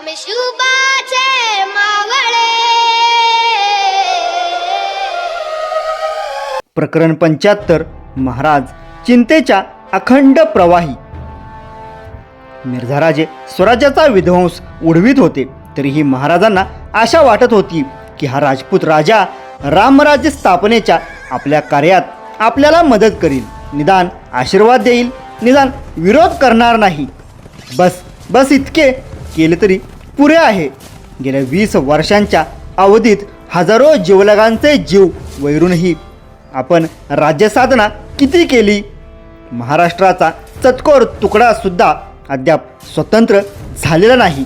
आम्ही मावळे प्रकरण पंच्याहत्तर महाराज चिंतेच्या अखंड प्रवाही. मिर्झाराजे स्वराज्याचा विध्वंस उडवीत होते तरीही महाराजांना आशा वाटत होती की हा राजपूत राजा रामराज्य स्थापनेच्या आपल्या कार्यात आपल्याला मदत करील. निदान आशीर्वाद देईल निदान विरोध करणार नाही. बस बस इतके केले तरी पुरे आहे. गेल्या वीस वर्षांच्या अवधीत हजारो जीवलगांचे जीव वैरूनही आपण राज्यसाधना किती केली? महाराष्ट्राचा चतकोर तुकडासुद्धा अद्याप स्वतंत्र झालेला नाही.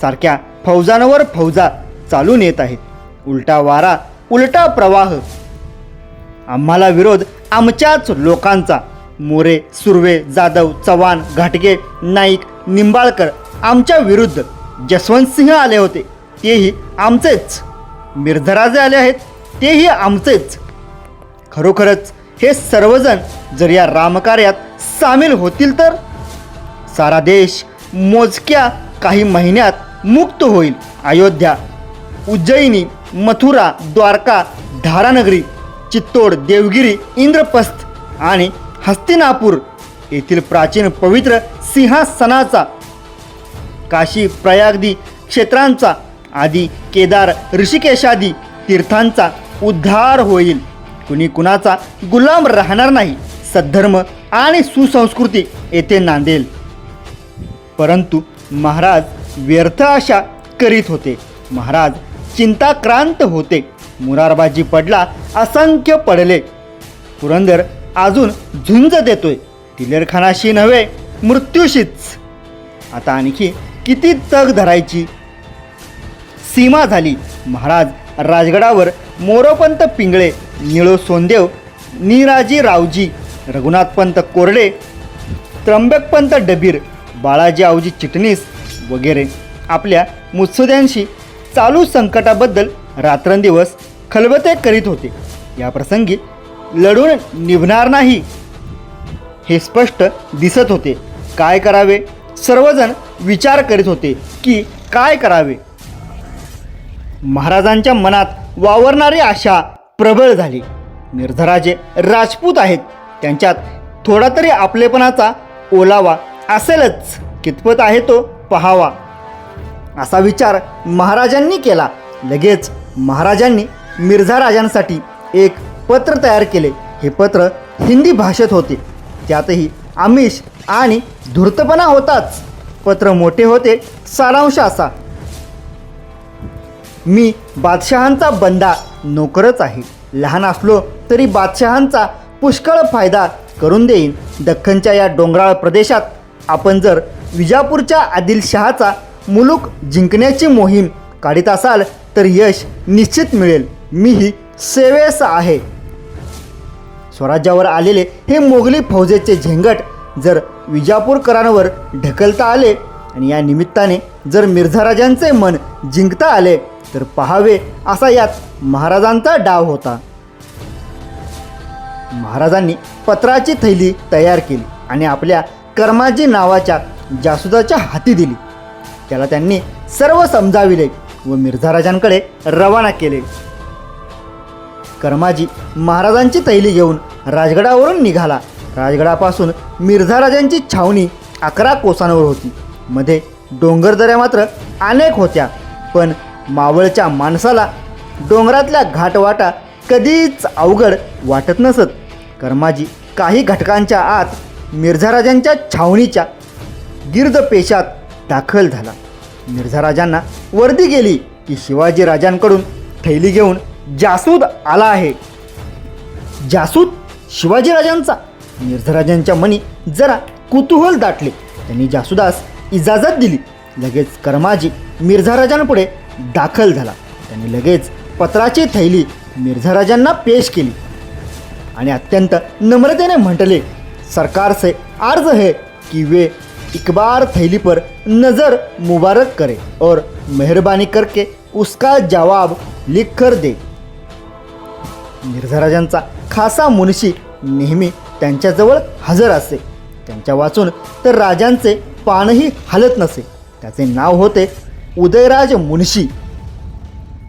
सारख्या फौजांवर फौजा चालून येत आहेत. उलटा वारा उलटा प्रवाह. आम्हाला विरोध आमच्याच लोकांचा. मोरे सुर्वे जाधव चव्हाण घाटगे नाईक निंबाळकर आमच्या विरुद्ध. जसवंतसिंह आले होते तेही आमचेच. मिर्झराजे आले आहेत तेही आमचेच. खरोखरच हे सर्वजण जर या रामकार्यात सामील होतील तर? सारा देश मोजक्या काही महिन्यात मुक्त होईल. अयोध्या उज्जैनी मथुरा द्वारका धारानगरी चित्तोड देवगिरी इंद्रप्रस्थ आणि हस्तिनापूर येथील प्राचीन पवित्र सिंहासनाचा काशी प्रयागदी क्षेत्रांचा आदी केदार ऋषिकेशादी तीर्थांचा उद्धार होईल. कुणी कुणाचा गुलाम राहणार नाही सद्धर्म आणि सुसंस्कृती येथे नांदेल. परंतु महाराज व्यर्थ आशा करीत होते. महाराज चिंताक्रांत होते. मुरारबाजी पडला असंख्य पडले. पुरंदर अजून झुंज देतोय. टिलेरखानाशी नव्हे मृत्यूशीच. आता आणखी किती तग धरायची? सीमा झाली. महाराज राजगडावर मोरोपंत पिंगळे निळो सोनदेव निराजी रावजी रघुनाथपंत कोरडे त्र्यंबकपंत डबीर बाळाजी आवजी चिटणीस वगैरे. आपल्या मुत्सुद्यांशी चालू संकटाबद्दल रात्रंदिवस खलबते करीत होते. या प्रसंगी लढून निभणार नाही हे स्पष्ट दिसत होते. काय करावे? सर्वजण विचार करीत होते की काय करावे? महाराजांच्या मनात वावरणारी आशा प्रबळ झाली. निर्धराजे राजपूत आहेत. त्यांच्यात थोडा तरी आपलेपणाचा ओलावा असेलच. कितपत आहे तो पहावा. असा विचार महाराजांनी केला. लगेच महाराजांनी मिर्झा राजांसाठी एक पत्र तयार केले. हे पत्र हिंदी भाषेत होते. त्यातही आमिष आणि धूर्तपणा होताच. पत्र मोठे होते सारांश असा. मी बादशहांचा बंदा नोकरच आहे. लहान असलो तरी बादशहांचा पुष्कळ फायदा करून देईन. दख्खनच्या या डोंगराळ प्रदेशात आपण जर विजापूरच्या आदिलशहाचा मुलूक जिंकण्याची मोहीम काढीत असाल तर यश निश्चित मिळेल. मीही सेवेस आहे. स्वराज्यावर आलेले हे मोगली फौजेचे झेंगट जर विजापूरकरांवर ढकलता आले आणि या निमित्ताने जर मिर्झाराजांचे मन जिंकता आले तर पहावे असा यात महाराजांचा डाव होता. महाराजांनी पत्राची थैली तयार केली आणि आपल्या कर्माजी नावाच्या जासुदाच्या हाती दिली. त्याला त्यांनी सर्व समजाविले व मिर्झाराजांकडे रवाना केले. कर्माजी महाराजांची तैली घेऊन राजगडावरून निघाला. राजगडापासून मिर्झाराजांची छावणी अकरा कोसांवर होती. मध्ये डोंगरदऱ्या मात्र अनेक होत्या पण मावळच्या माणसाला डोंगरातल्या घाटवाटा कधीच अवघड वाटत नसत. कर्माजी काही घटकांच्या आत मिर्झाराजांच्या छावणीच्या गिर्द पेशात दाखल झाला. मिर्झाराजांना वर्दी गेली की शिवाजी राजांकडून थैली घेऊन जासूद आला आहे. जासूद शिवाजीराजांचा निर्धराजांच्या मनी जरा कुतूहल दाटले. त्यांनी जासुदास इजाजत दिली. लगेच कर्माजी मिर्झाराजांपुढे दाखल झाला. त्यांनी लगेच पत्राची थैली मिर्झाराजांना पेश केली. आणि अत्यंत नम्रतेने म्हटले सरकार से अर्ज है कि वे इकबार थैली पर नज़र मुबारक करे और मेहरबानी करके उसका जवाब लिख कर दे. मिर्झाराजांचा खासा मुनशी नेहमी त्यांच्याजवळ हजर असे. त्यांच्या वाचून तर राजांचे पानही हलत नसे. त्याचे नाव होते उदयराज मुनशी.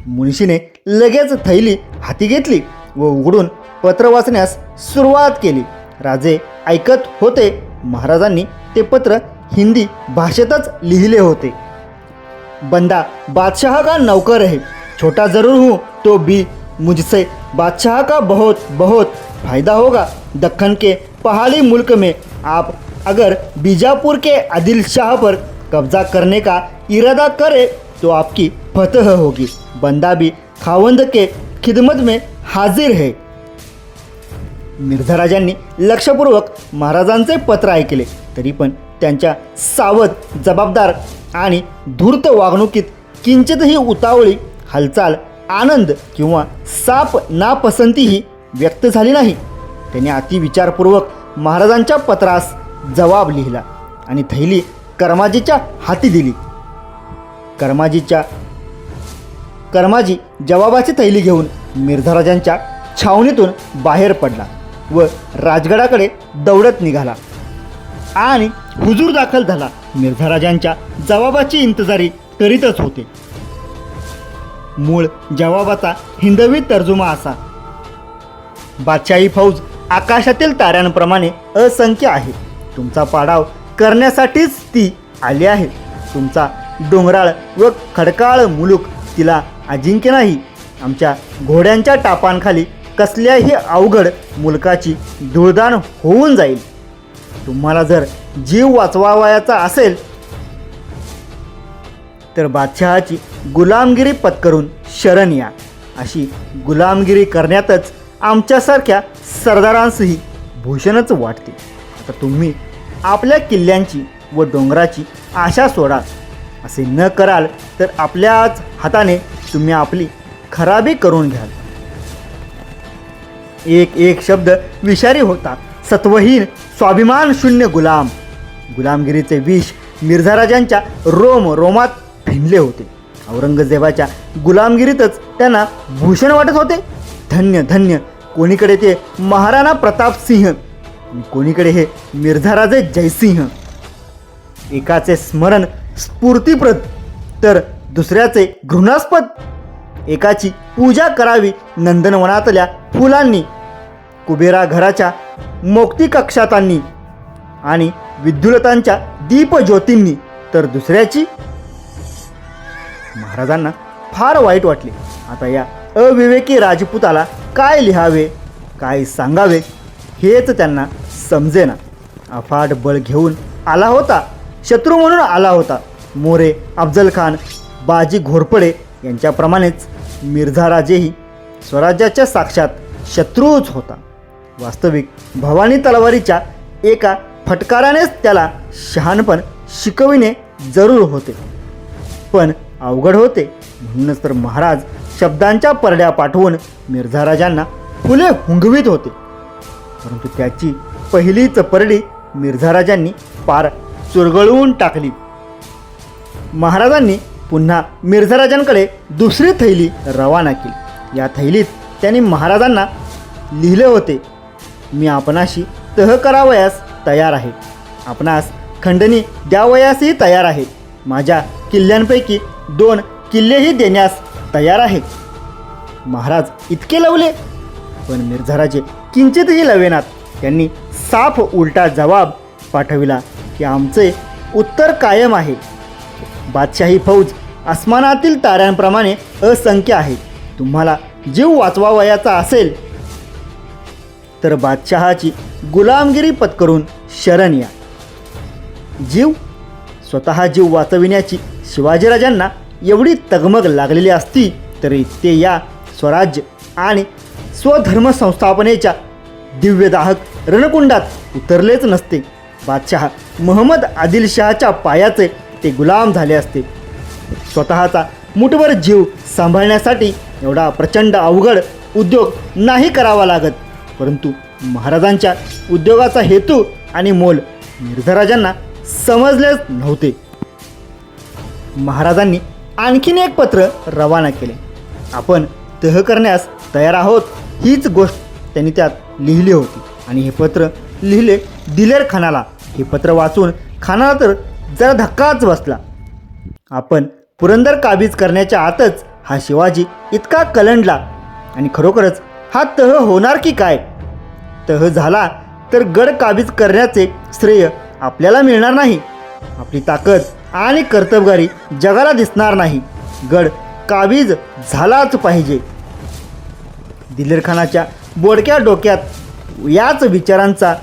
मुनशीने लगेच थैली हाती घेतली व उघडून पत्र वाचण्यास सुरुवात केली. राजे ऐकत होते. महाराजांनी ते पत्र हिंदी भाषेतच लिहिले होते. बंदा बादशाह का नौकर है छोटा ज़रूर हूँ तो भी मुझसे बादशाह का बहुत बहुत? फायदा होगा दखन के पहाड़ी मुल्क में। आप अगर बीजापुर के आदिल शाह पर कब्जा करने का इरादा करे तो आपकी फतह होगी। बंदा भी खावंद के खिदमत में हाजिर है। मिर्झाराजांनी लक्षपूर्वक महाराजांचे पत्र ऐकले तरी पण त्यांच्या सावध जबाबदार आणि धूर्त वागणुकीत किंचितही उतावळी हालचाल आनंद किंवा साप नापसंतीही व्यक्त झाली नाही. त्याने अतिविचारपूर्वक महाराजांच्या पत्रास जबाब लिहिला आणि थैली कर्माजीच्या हाती दिली. कर्माजीच्या कर्माजी जवाबाची थैली घेऊन मिर्झाराजांच्या छावणीतून बाहेर पडला व राजगडाकडे दौडत निघाला आणि हुजूर दाखल झाला. मिर्झाराजांच्या जवाबाची इंतजारी करीतच होते. मूळ जवाबाचा हिंदवी तर्जुमा असा. बादशाही फौज आकाशातील ताऱ्यांप्रमाणे असंख्य आहे. तुमचा पाडाव करण्यासाठीच ती आली आहे. तुमचा डोंगराळ व खडकाळ मुलूक तिला अजिंक्य नाही. आमच्या घोड्यांच्या टापांखाली कसल्याही अवघड मुलकाची धुळदाण होऊन जाईल. तुम्हाला जर जीव वाचवावयाचा असेल तर बादशहाची गुलामगिरी पत्करून शरण या. अशी गुलामगिरी करण्यातच आमच्यासारख्या सरदारांसही भूषणच वाटते आता तुम्ही आपल्या किल्ल्यांची व डोंगराची आशा सोडा. असे न कराल तर आपल्याच हाताने तुम्ही आपली खराबी करून घ्याल. एक एक शब्द विषारी होता सत्वहीन स्वाभिमान शून्य गुलाम. गुलामगिरीचे विष मिर्झाराजांच्या रोम रोमात भिनले होते. औरंगजेबाच्या गुलामगिरीतच त्यांना भूषण वाटत होते. धन्य धन्य. कोणीकडे ते महाराणा प्रताप सिंह? कोणीकडे हे मिर्झाराजे जयसिंह? एकाचे स्मरण स्फूर्तिप्रद तर दुसऱ्याचे घृणास्पद. एकाची पूजा करावी नंदनवनातल्या फुलांनी कुबेरा घराच्या मोक्ती कक्षातांनी आणि विद्युलतांच्या दीपज्योतींनी. तर दुसऱ्याची? महाराजांना फार वाईट वाटले. आता या अविवेकी राजपुताला काय लिहावे काय सांगावे हेच त्यांना समजेना. अफाट बळ घेऊन आला होता शत्रू म्हणून आला होता. मोरे अफजल खान बाजी घोरपडे यांच्याप्रमाणेच मिर्झाराजेही स्वराज्याच्या साक्षात शत्रूच होता. वास्तविक भवानी तलवारीच्या एका फटकारानेच त्याला शहाणपण शिकविणे जरूर होते. पण अवघड होते म्हणूनच तर महाराज शब्दांच्या परड्या पाठवून मिर्झाराजांना फुले हुंगवीत होते. परंतु त्याची पहिलीच परडी मिर्झाराजांनी पार चुरगळवून टाकली. महाराजांनी पुन्हा मिर्झा राजांकडे दुसरी थैली रवाना केली. या थैलीत त्यांनी महाराजांना लिहिले होते मी आपणाशी तह करावयास तयार आहे. आपणास खंडणी द्यावयासही तयार आहे. माझ्या किल्ल्यांपैकी दोन किल्लेही देण्यास तयार आहे महाराज इतके लवले. पण मिर्झाराजे किंचितही लवेनात त्यांनी साफ उलटा जबाब पाठविला की आमचे उत्तर कायम आहे. बादशाही फौज आसमानातील ताऱ्यांप्रमाणे असंख्य आहे. तुम्हाला जीव वाचवावयाचा असेल. तर बादशहाची गुलामगिरी पत्करून शरण या. जीव स्वतः जीव वाचविण्याची शिवाजीराजांना एवढी तगमग लागलेली असती तरी ते या स्वराज्य आणि स्वधर्म संस्थापनेच्या दिव्यदाहक रणकुंडात उतरलेच नसते. बादशहा महम्मद आदिलशहाच्या पायाचे ते गुलाम झाले असते. स्वतःचा मुठभर जीव सांभाळण्यासाठी एवढा प्रचंड अवघड उद्योग नाही करावा लागत. परंतु महाराजांच्या उद्योगाचा हेतू आणि मोल निर्धराजांना समजलेच नव्हते. महाराजांनी आणखीन एक पत्र रवाना केले. आपण तह करण्यास तयार आहोत हीच गोष्ट त्यांनी त्यात लिहिली होती. आणि हे पत्र लिहिले दिलेर खानाला. हे पत्र वाचून खानाला तर जरा धक्काच बसला. आपण पुरंदर काबीज करण्याच्या आतच हा शिवाजी इतका कलंडला. आणि खरोखरच हा तह होणार की काय? तह झाला तर गड काबीज करण्याचे श्रेय आपल्याला मिळणार नाही. आपली ताकद आणि कर्तबगारी जगाला दिसणार नाही. गड काबीज झालाच पाहिजे. दिलेर खानाच्या बोडक्या डोक्यात याच विचारांचा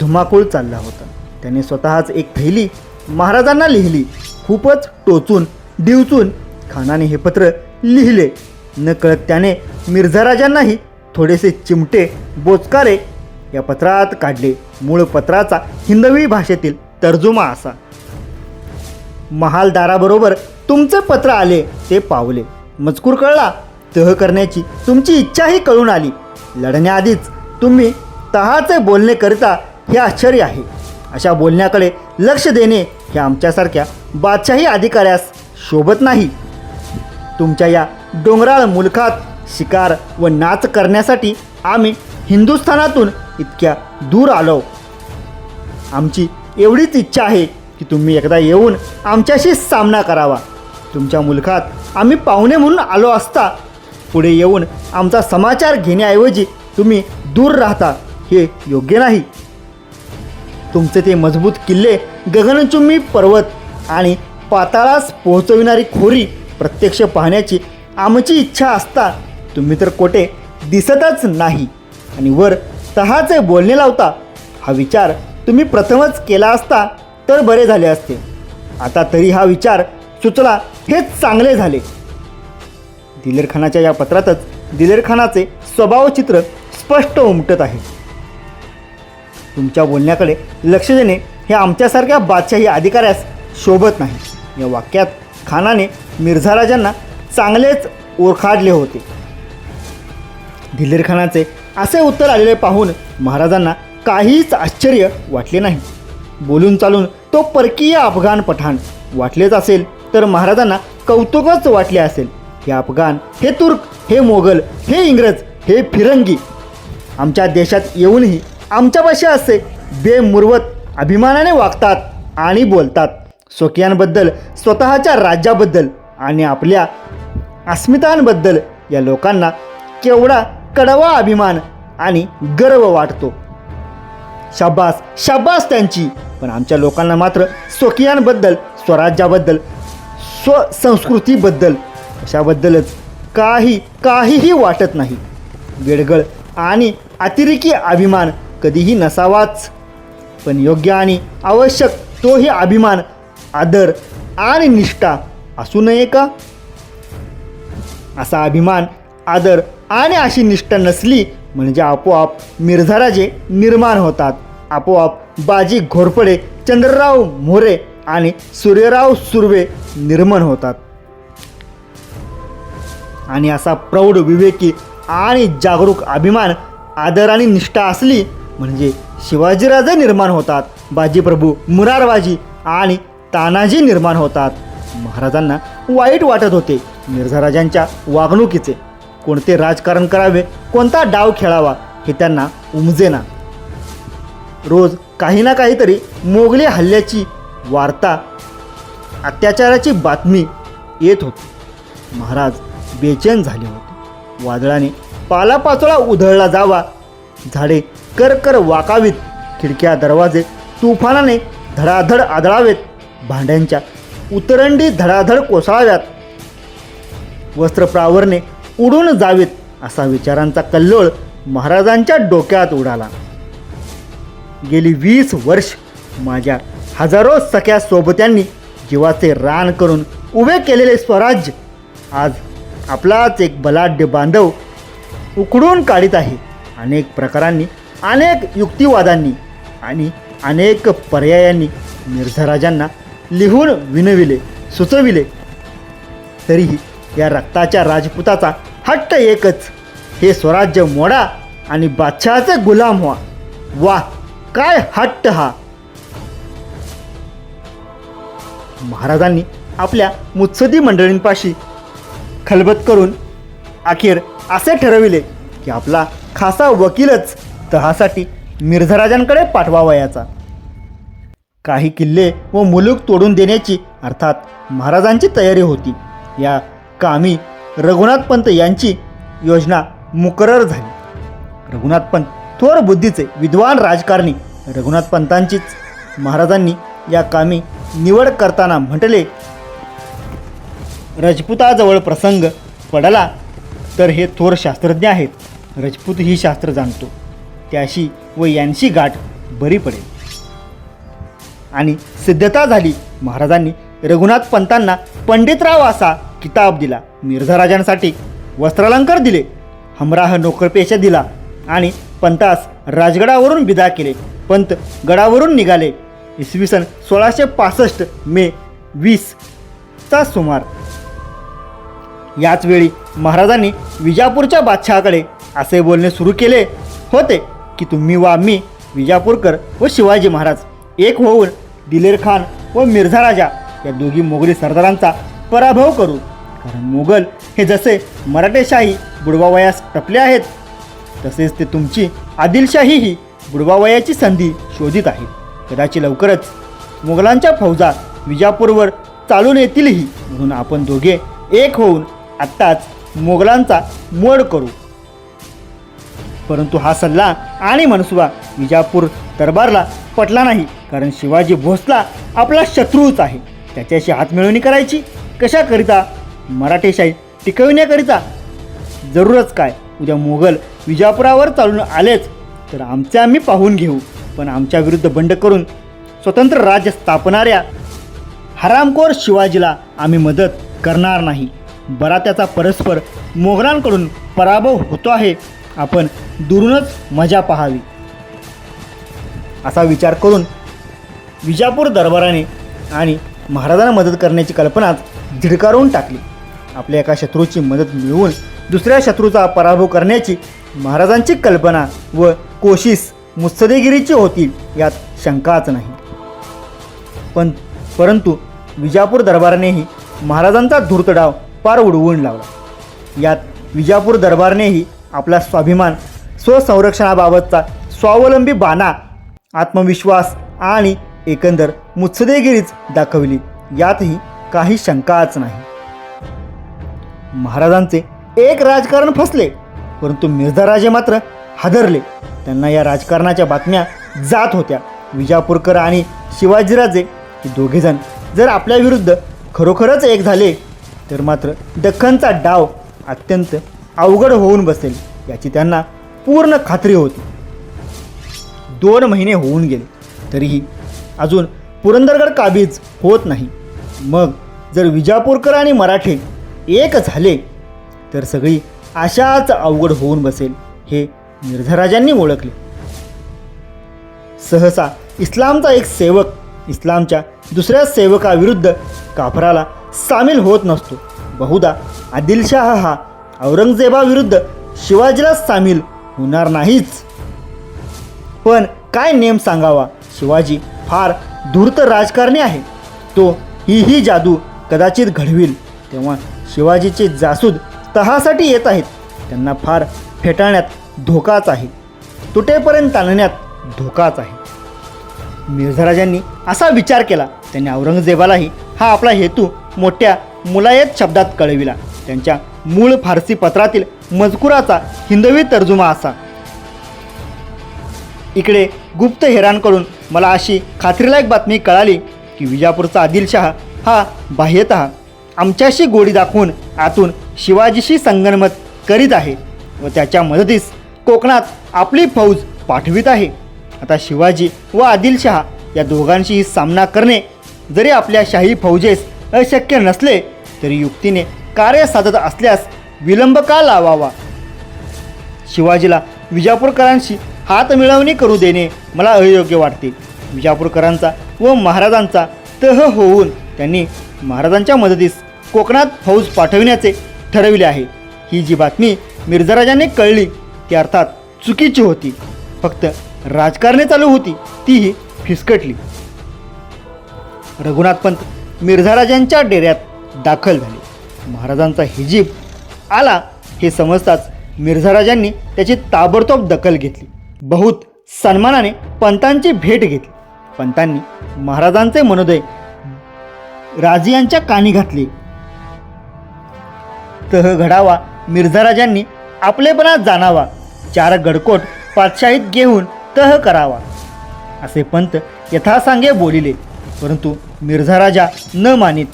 धुमाकूळ चालला होता. त्याने स्वतःच एक थैली महाराजांना लिहिली. खूपच टोचून डिवचून खानाने हे पत्र लिहिले. न कळत त्याने मिर्झाराजांनाही थोडेसे चिमटे बोचकारे या पत्रात काढले. मूळ पत्राचा हिंदवी भाषेतील तर्जुमा असा. महालदाराबरोबर तुमचे पत्र आले ते पावले. मजकूर कळला तह करण्याची तुमची इच्छाही कळून आली. लढण्याआधीच तुम्ही तहाचे बोलणे करता हे आश्चर्य आहे. अशा बोलण्याकडे लक्ष देणे हे आमच्यासारख्या बादशाही अधिकाऱ्यास शोभत नाही. तुमच्या या डोंगराळ मुलखात शिकार व नाच करण्यासाठी आम्ही हिंदुस्थानातून इतक्या दूर आलो. आमची एवढीच इच्छा आहे की तुम्ही एकदा येऊन आमच्याशी सामना करावा. तुमच्या मुलखात आम्ही पाहुणे म्हणून आलो असता पुढे येऊन आमचा समाचार घेण्याऐवजी तुम्ही दूर राहता हे योग्य नाही. तुमचे ते मजबूत किल्ले गगनचुंबी पर्वत आणि पाताळास पोहोचविणारी खोरी प्रत्यक्ष पाहण्याची आमची इच्छा असता तुम्ही तर कोठे दिसतच नाही आणि वर तहाचे बोलणे लावता. हा विचार तुम्ही प्रथमच केला असता तर बरे झाले असते. आता तरी हा विचार सुचला हेच चांगले झाले. दिलेर खानाच्या या पत्रातच दिलेर खानाचे स्वभावचित्र स्पष्ट उमटत आहे. तुमच्या बोलण्याकडे लक्ष देणे हे आमच्यासारख्या बादशाही अधिकाऱ्यास शोभत नाही. या वाक्यात खानाने मिर्झा राजांना चांगलेच ओळखाडले होते. दिलेर खानाचे असे उत्तर आलेले पाहून महाराजांना काहीच आश्चर्य वाटले नाही. बोलून चालून तो परकीय अफगाण पठाण वाटलेच असेल तर महाराजांना कौतुकच वाटले असेल. हे अफगाण हे तुर्क हे मोगल हे इंग्रज हे फिरंगी. आमच्या देशात येऊनही आमच्यापाशी असे बेमुरवत अभिमानाने वागतात आणि बोलतात. स्वकीयांबद्दल स्वतःच्या राज्याबद्दल आणि आपल्या अस्मितांबद्दल या लोकांना केवढा कडवा अभिमान आणि गर्व वाटतो. शाबास शाबास त्यांची. पण आमच्या लोकांना मात्र स्वकीयांबद्दल स्वराज्याबद्दल स्वसंस्कृतीबद्दल अशाबद्दलच काही काहीही वाटत नाही. वेडगळ आणि अतिरेकी अभिमान कधीही नसावाच. पण योग्य आणि आवश्यक तोही अभिमान आदर आणि निष्ठा असू नये का? असा अभिमान आदर आणि अशी निष्ठा नसली म्हणजे आपोआप मिर्झाराजे निर्माण होतात. आपोआप बाजी घोरपडे चंद्रराव मोरे आणि सूर्यराव सुर्वे निर्माण होतात. आणि असा प्रौढ विवेकी आणि जागरूक अभिमान आदर आणि निष्ठा असली म्हणजे शिवाजीराजे निर्माण होतात. बाजीप्रभू मुरारबाजी आणि तानाजी निर्माण होतात. महाराजांना वाईट वाटत होते. मिर्झाराजांच्या वागणुकीचे कोणते राजकारण करावे कोणता डाव खेळावा हे त्यांना उमजेना. रोज काही ना काहीतरी मोगली हल्ल्याची वार्ता अत्याचाराची बातमी येत होती. महाराज बेचैन झाले होते. वादळाने पालापाचोळा उधळला जावा. झाडे करकर वाकावीत. खिडक्या दरवाजे तुफानाने धडाधड आदळावेत. भांड्यांच्या उतरंडी धडाधड कोसळाव्यात. वस्त्रप्रावरणे उडून जावेत असा विचारांचा कल्लोळ महाराजांच्या डोक्यात उडाला. गेली वीस वर्ष माझ्या हजारो सख्या सोबत्यांनी जीवाचे रान करून उभे केलेले स्वराज्य आज आपलाच एक बलाढ्य बांधव उकडून काढीत आहे. अनेक प्रकारांनी अनेक युक्तिवादांनी आणि अनेक पर्यायांनी मिर्झराजांना लिहून विनविले सुचविले. तरीही या रक्ताच्या राजपुताचा हट्ट एकच. हे स्वराज्य मोडा आणि बादशहाचे गुलाम व्हा. वा काय हट्ट हा? महाराजांनी आपल्या मुत्सदी मंडळींपाशी खलबत करून अखेर असे ठरविले की आपला खासा वकीलच तहासाठी मिर्झराजांकडे पाठवावयाचा काही किल्ले व मुलूक तोडून देण्याची अर्थात महाराजांची तयारी होती. या कामी रघुनाथ पंत यांची योजना मुकरर झाली. रघुनाथ पंत थोर बुद्धीचे विद्वान राजकारणी रघुनाथ पंतांचीच. महाराजांनी या कामी निवड करताना म्हटले रजपुताजवळ प्रसंग पडला तर हे थोर शास्त्रज्ञ आहेत. रजपूत ही शास्त्र जाणतो. त्याशी व यांशी गाठ बरी पडेल. आणि सिद्धता झाली. महाराजांनी रघुनाथ पंतांना पंडितराव असा किताब दिला. मिर्झा राजांसाठी वस्त्रालंकार दिले. हमराह नोकरपेशा दिला. आणि पंतास राजगडावरून विदा केले. पंत गडावरून निघाले. इसवी सन सोळाशे पासष्ट मे वीसचा सुमार. याचवेळी महाराजांनी विजापूरच्या बादशहाकडे असे बोलणे सुरू केले होते की तुम्ही वा मी विजापूरकर व शिवाजी महाराज एक होऊन दिलेर खान व मिर्झा राजा या दोघी मोगली सरदारांचा पराभव करू. कारण मोगल हे जसे मराठेशाही बुडवावयास टपले आहेत तसेच ते तुमची आदिलशाहीही बुडवावयाची संधी शोधित आहे. कदाचित लवकरच मुघलांच्या फौजा विजापूरवर चालून येतीलही म्हणून आपण दोघे एक होऊन आत्ताच मोगलांचा मोड करू. परंतु हा सल्ला आणि मनसुबा विजापूर दरबारला पटला नाही कारण शिवाजी भोसला आपला शत्रूच आहे. त्याच्याशी हातमिळवणी करायची कशाकरिता? मराठेशाही टिकविण्याकरिता? जरूरच काय? उद्या मोगल विजापुरावर चालून आलेच तर आमचे आम्ही पाहून घेऊ. पण आमच्या विरुद्ध बंड करून स्वतंत्र राज्य स्थापणाऱ्या हरामखोर शिवाजीला आम्ही मदत करणार नाही. बरा त्याचा परस्पर मोगलांकडून पराभव होतो आहे. आपण दुरूनच मजा पाहावी. असा विचार करून विजापूर दरबाराने आणि महाराजांना मदत करण्याची कल्पनाच झिडकारून टाकली. आपल्या एका शत्रूची मदत मिळवून दुसऱ्या शत्रूचा पराभव करण्याची महाराजांची कल्पना व कोशिश मुत्सदेगिरीची होती यात शंकाच नाही. पण परंतु विजापूर दरबारानेही महाराजांचा धूर्त डाव पार उडवून लावला. यात विजापूर दरबारनेही आपला स्वाभिमान स्वसंरक्षणाबाबतचा स्वावलंबी बाणा आत्मविश्वास आणि एकंदर मुत्सदेगिरीच दाखवली यातही काही शंकाच नाही. महाराजांचे एक राजकारण फसले. परंतु मिर्झा राजे मात्र हादरले. त्यांना या राजकारणाच्या बातम्या जात होत्या. विजापूरकर आणि शिवाजीराजे हे दोघेजण जर आपल्या विरुद्ध खरोखरच एक झाले तर मात्र दख्खनचा डाव अत्यंत अवघड होऊन बसेल याची त्यांना पूर्ण खात्री होती. दोन महिने होऊन गेले तरीही अजून पुरंदरगड काबीज होत नाही. मग जर विजापूरकर आणि मराठे एक झाले तर सगळी अशाच अवघड होऊन बसेल हे मिर्झाराजांनी ओळखले. सहसा इस्लामचा एक सेवक इस्लामच्या दुसऱ्या सेवकाविरुद्ध काफराला सामील होत नसतो. बहुधा आदिलशाह हा औरंगजेबाविरुद्ध शिवाजीला सामील होणार नाहीच. पण काय नेम सांगावा? शिवाजी फार धूर्त राजकारणी आहे. तो ही ही जादू कदाचित घडविल. तेव्हा शिवाजीचे जासूद तहासाठी येत आहेत. त्यांना फार फेटाळण्यात धोकाच आहे. तुटेपर्यंत आणण्यात धोकाच आहे. मिर्झराजांनी असा विचार केला. त्यांनी औरंगजेबालाही हा आपला हेतू मोठ्या मुलायत शब्दात कळविला. त्यांच्या मूळ फारसी पत्रातील मजकुराचा हिंदवी तर्जुमा असा. इकडे गुप्त हेरांकडून मला अशी खात्रीलायक बातमी कळाली की विजापूरचा आदिलशाह हा बाह्यत आमच्याशी गोडी दाखवून आतून शिवाजीशी संगनमत करीत आहे व त्याच्या मदतीस कोकणात आपली फौज पाठवित आहे. आता शिवाजी व आदिलशहा या दोघांशीही सामना करणे जरी आपल्या शाही फौजेस अशक्य नसले तरी युक्तीने कार्य साधत असल्यास विलंब का लावावा? शिवाजीला विजापूरकरांशी हात मिळवणी करू देणे मला अयोग्य वाटते. विजापूरकरांचा व महाराजांचा तह होऊन त्यांनी महाराजांच्या मदतीस कोकणात फौज पाठविण्याचे ठरविले आहे. ही जी बातमी मिर्झाराजांनी कळली ती अर्थात चुकीची होती. फक्त राजकारणे चालू होती तीही फिसकटली. रघुनाथ पंत मिर्झाराजांच्या डेऱ्यात दाखल झाले. महाराजांचा हिजीब आला हे समजताच मिर्झाराजांनी त्याची ताबडतोब दखल घेतली. बहुत सन्मानाने पंतांची भेट घेतली. पंतांनी महाराजांचे मनोदय राजियांच्या कानी घातली. तह घडावा मिर्झाराजांनी आपलेपणात जाणावा. चार गडकोट पातशाहीत घेऊन तह करावा. असे पंत यथासांगे बोलिले परंतु मिर्झा राजा न मानित.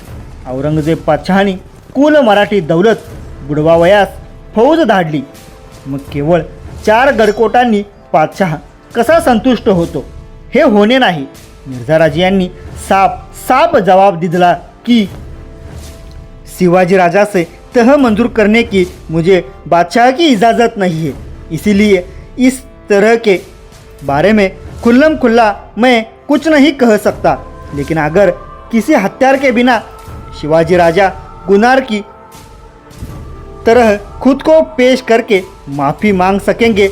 औरंगजेब पातशहानी कुल मराठी दौलत बुडवावयास फौज धाडली. मग केवळ चार गडकोटांनी पातशहा कसा संतुष्ट होतो हे होणे नाही. मिर्झाराजे यांनी साप साप जवाब दिला की शिवाजीराजाचे तह मंजूर करने की मुझे बादशाह की इजाज़त नहीं है। इसीलिए इस तरह के बारे में खुल्लम खुल्ला मैं कुछ नहीं कह सकता। लेकिन अगर किसी हत्यार के बिना शिवाजी राजा गुनार की तरह खुद को पेश करके माफ़ी मांग सकेंगे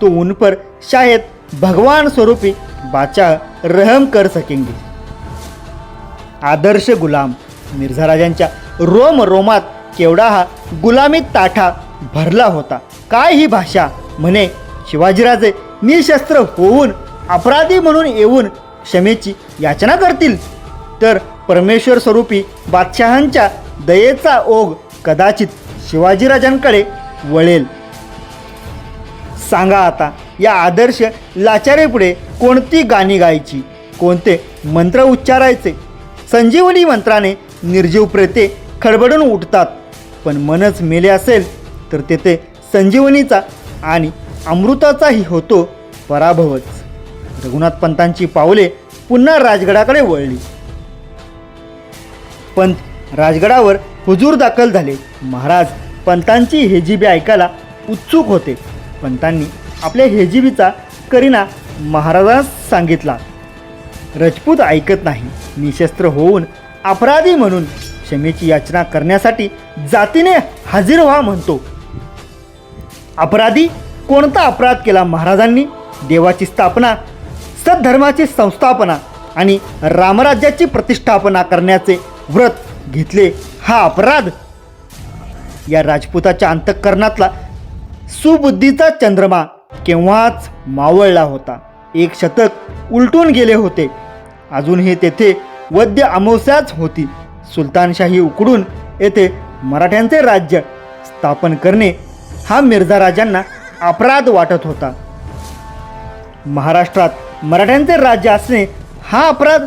तो उन पर शायद भगवान स्वरूपी बादशाह रहम कर सकेंगे। आदर्श गुलाम मिर्झा राजांच्या रोम रोमात केवढा हा गुलामी ताठा भरला होता. काय ही भाषा? म्हणे शिवाजीराजे निशस्त्र होऊन अपराधी म्हणून येऊन क्षमेची याचना करतील. तर परमेश्वर स्वरूपी बादशहांच्या दयेचा ओघ कदाचित शिवाजीराजांकडे वळेल. सांगा आता या आदर्श लाचारेपुढे कोणती गाणी गायची? कोणते मंत्र उच्चारायचे? संजीवनी मंत्राने निर्जीव प्रेते खडबडून उठतात. पण मनच मेले असेल तर तेथे संजीवनीचा आणि अमृताचाही होतो पराभवच. रघुनाथ पंतांची पावले पुन्हा राजगडाकडे वळली. पंत राजगडावर हुजूर दाखल झाले. महाराज पंतांची हेजिबी ऐकायला उत्सुक होते. पंतांनी आपल्या हेजिबीचा करीना महाराजांस सांगितला. रजपूत ऐकत नाही. निशस्त्र होऊन अपराधी म्हणून क्षमेची याचना करण्यासाठी जातीने हजर व्हा म्हणतो. अपराधी कोणता अपराध केला महाराजांनी? देवाची स्थापना सद्धर्माची संस्थापना आणि रामराज्याची प्रतिष्ठापना करण्याचे व्रत घेतले हा अपराध. या राजपुताच्या अंतःकरणातला सुबुद्धीचा चंद्रमा केव्हाच मावळला होता. एक शतक उलटून गेले होते. अजूनही तेथे वद्य अमावस्याच होती. सुलतानशाही उकडून येथे मराठ्यांचे राज्य स्थापन करणे हा मिर्झा राजांना अपराध वाटत होता. महाराष्ट्रात मराठ्यांचे राज्य असणे हा अपराध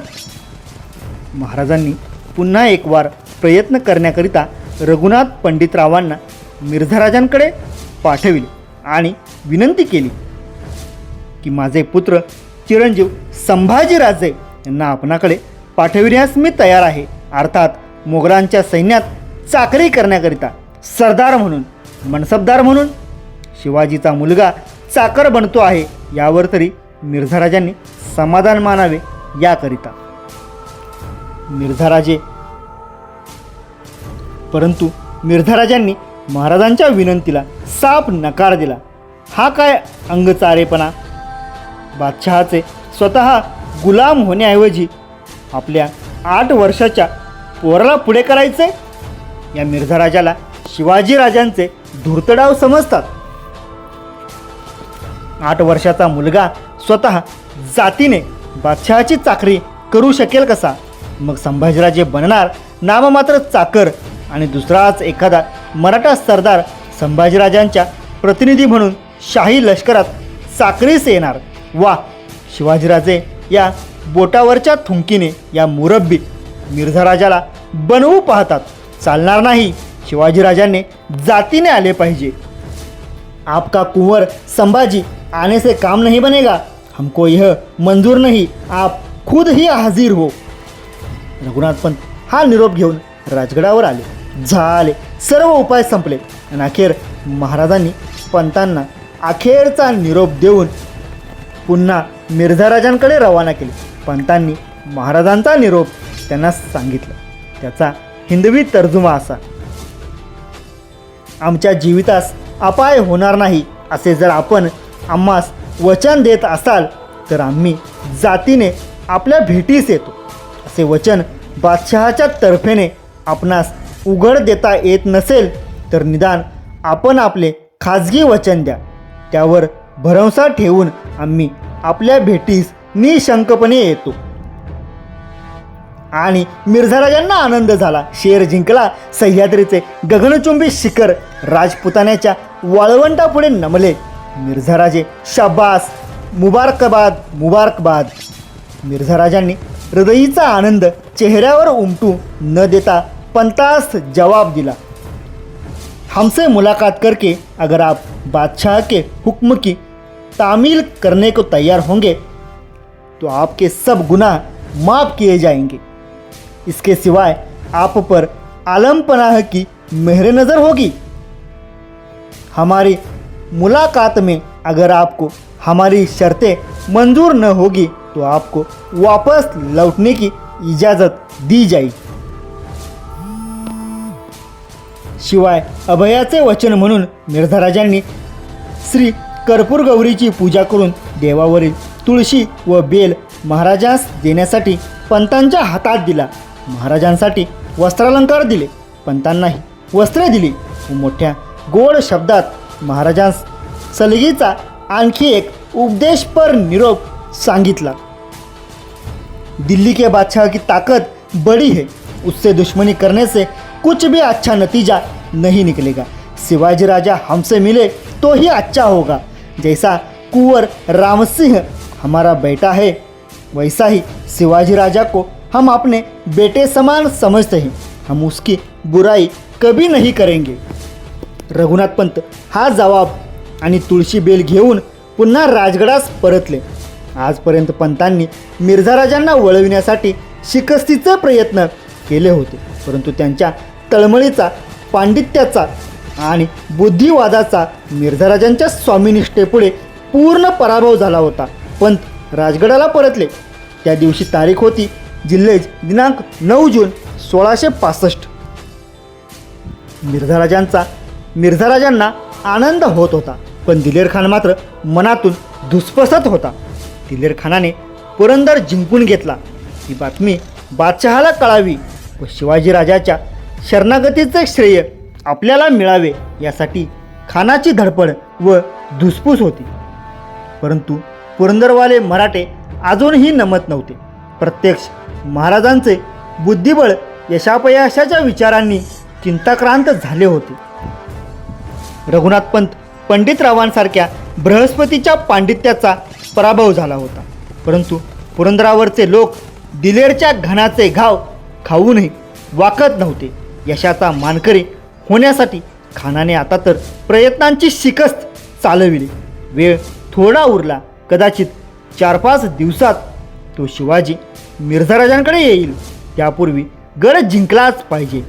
महाराजांनी पुन्हा एक वार प्रयत्न करण्याकरिता रघुनाथ पंडितरावांना मिर्झाराजांकडे पाठविले आणि विनंती केली की माझे पुत्र चिरंजीव संभाजीराजे यांना आपणाकडे पाठविण्यास मी तयार आहे. अर्थात मोगलांच्या सैन्यात चाकरी करण्याकरिता सरदार म्हणून मनसबदार म्हणून शिवाजीचा मुलगा चाकर बनतो आहे यावर तरी मिर्झाराजांनी समाधान मानावे याकरिता. मिर्झाराजे परंतु मिर्झाराजांनी महाराजांच्या विनंतीला साप नकार दिला. हा काय अंगचारेपणा? बादशहाचे स्वतः गुलाम होण्याऐवजी आपल्या आठ वर्षाच्या पोराला पुढे करायचे? या मिर्झा राजाला शिवाजीराजांचे धुर्तडाव समजतात. आठ वर्षाचा मुलगा स्वतः जातीने बादशहाची चाकरी करू शकेल कसा? मग संभाजीराजे बनणार नाममात्र चाकर आणि दुसराच एखादा मराठा सरदार संभाजीराजांच्या प्रतिनिधी म्हणून शाही लष्करात चाकरीस येणार. वा शिवाजीराजे या बोटावरच्या थुंकीने या मुरब्बी मिर्झाराजाला बनवू पाहतात. चालणार नाही. शिवाजीराजांनी जातीने आले पाहिजे. आपका कुंवर संभाजी आने से काम नहीं बनेगा. हमको यह मंजूर नहीं. आप खुद ही हाजीर हो. रघुनाथ पंत हा निरोप घेऊन राजगडावर आले. झाले. सर्व उपाय संपले. आणि अखेर महाराजांनी पंतांना अखेरचा निरोप देऊन पुन्हा मिर्झाराजांकडे रवाना केले. पंतांनी महाराजांचा निरोप त्यांना सांगितला. त्याचा हिंदवी तर्जुमा असा. आमच्या जीवितास अपाय होणार नाही असे जर आपण आम्हास वचन देत असाल तर आम्ही जातीने आपल्या भेटीस येतो. असे वचन बादशहाच्या तर्फेने आपणास उघड देता येत नसेल तर निदान आपण आपले खाजगी वचन द्या. त्यावर भरवसा ठेवून आम्ही आपल्या भेटीस निशंकपणे येतो. आणि मिर्झा राजांना आनंद झाला. शेर जिंकला. सह्याद्रीचे गगनचुंबी शिखर राजपुतान्याच्या वाळवंटापुढे नमले. मिर्झा राजे शाबास मुबारकबाद मुबारकबाद. मिर्झा राजांनी हृदयीचा आनंद चेहऱ्यावर उमटू न देता पंतास जवाब दिला. हमसे मुलाकात करके अगर आप बादशाह के हुक्म की तामील करने को तैयार होंगे तो आपके सब गुनाह माफ़ किए जाएँगे। इसके सिवाय आप पर आलम पनाह की मेहर नज़र होगी। हमारी मुलाकात में अगर आपको हमारी शर्तें मंजूर न होगी तो आपको वापस लौटने की इजाज़त दी जाएगी। शिवाय अभयाचे वचन म्हणून मिर्झाराजांनी श्री कर्पूर गौरीची पूजा करून देवावरील तुळशी व बेल महाराजांस देण्यासाठी पंतांच्या हातात दिला. महाराजांसाठी वस्त्रालंकार दिले. पंतांनाही वस्त्रे दिली व मोठ्या गोड शब्दात महाराजांस सलगीचा आणखी एक उपदेशपर निरोप सांगितला. दिल्ली के बादशाह की ताकत बड़ी है. उससे दुश्मनी करने से कुछ भी अच्छा नतीजा नहीं निकलेगा. शिवाजी राजा हमसे मिले तो ही अच्छा होगा. जैसा कुंवर राम सिंह हमारा बेटा है वैसा ही शिवाजी राजा को हम अपने बेटे समान समझते हैं। हम उसकी बुराई कभी नहीं करेंगे। रघुनाथ पंत हा जवाब आणि तुळशी बेल घेऊन पुन्हा राजगडास परतले. आजपर्यंत पंतांनी मिर्झा राजांना वळविण्यासाठी शिकस्तीचे प्रयत्न केले होते परंतु त्यांच्या तळमळीचा पांडित्याचा आणि बुद्धिवादाचा मिर्झा राजांच्या स्वामीनिष्ठेपुढे पूर्ण पराभव झाला होता. पंत राजगडाला परतले. त्या दिवशी तारीख होती जिल्हेज दिनांक नऊ जून सोळाशे पासष्ट. मिर्झाराजांचा राजांचा राजांना आनंद होत होता पण दिलेर खान मात्र मनातून धुसफसत होता. दिलेर खानाने पुरंदर जिंकून घेतला. ही बातमी बादशहाला कळावी व शिवाजीराजाच्या शरणागतीचे श्रेय आपल्याला मिळावे यासाठी खानाची धडपड व धुसफूस होती. परंतु पुरंदरवाले मराठे अजूनही नमत नव्हते. प्रत्यक्ष महाराजांचे बुद्धिबळ यशापयशाच्या विचारांनी चिंताक्रांत झाले होते. रघुनाथ पंत पंडितरावांसारख्या बृहस्पतीच्या पांडित्याचा पराभव झाला होता. परंतु पुरंदरावरचे लोक दिलेरच्या घणाचे घाव खाऊनही वाकत नव्हते. यशाचा मानकरी होण्यासाठी खानाने आता तर प्रयत्नांची शिकस्त चालविली. वेळ थोडा उरला. कदाचित चार पाच दिवसात तो शिवाजी मिर्झाराजांकडे येईल. त्यापूर्वी गड जिंकलाच पाहिजे.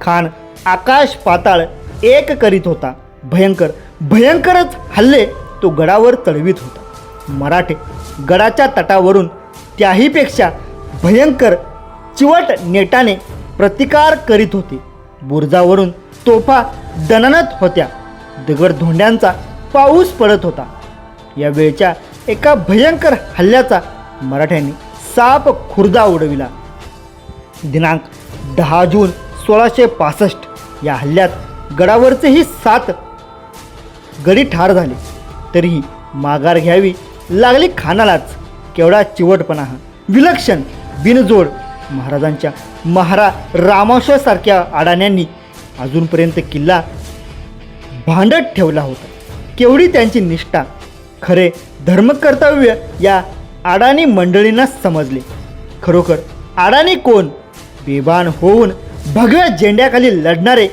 खान आकाश पाताळ एक करीत होता. भयंकर भयंकरच हल्ले तो गडावर चढवीत होता. मराठे गडाच्या तटावरून त्याहीपेक्षा भयंकर चिवट नेटाने प्रतिकार करीत होते. बुर्जावरून तोफा दणनत होत्या. दगडधोंड्यांचा पाऊस पडत होता. या वेळच्या एका भयंकर हल्ल्याचा मराठ्यांनी साप खुर्दा उडविला. दिनांक दहा जून सोळाशे पासष्ट या हल्ल्यात गडावरचेही सात गडी ठार झाले. तरीही माघार घ्यावी लागली खानालाच केवढा चिवटपणा हा. विलक्षण बिनजोड महाराजांच्या महारा रामाशसारख्या अडाण्यांनी अजूनपर्यंत किल्ला भांडत ठेवला होता. केवढी त्यांची निष्ठा खरे धर्मकर्तव्य या अडाणी मंडळींना समजले. खरोखर अडाणी कोण? बेभान होऊन भगव्या झेंड्याखाली लढणारे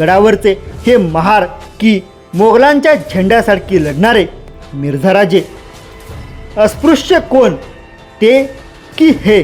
गडावरचे हे महार की मोगलांच्या झेंड्यासारखी लढणारे मिर्झाराजे अस्पृश्य कोण? ते की हे?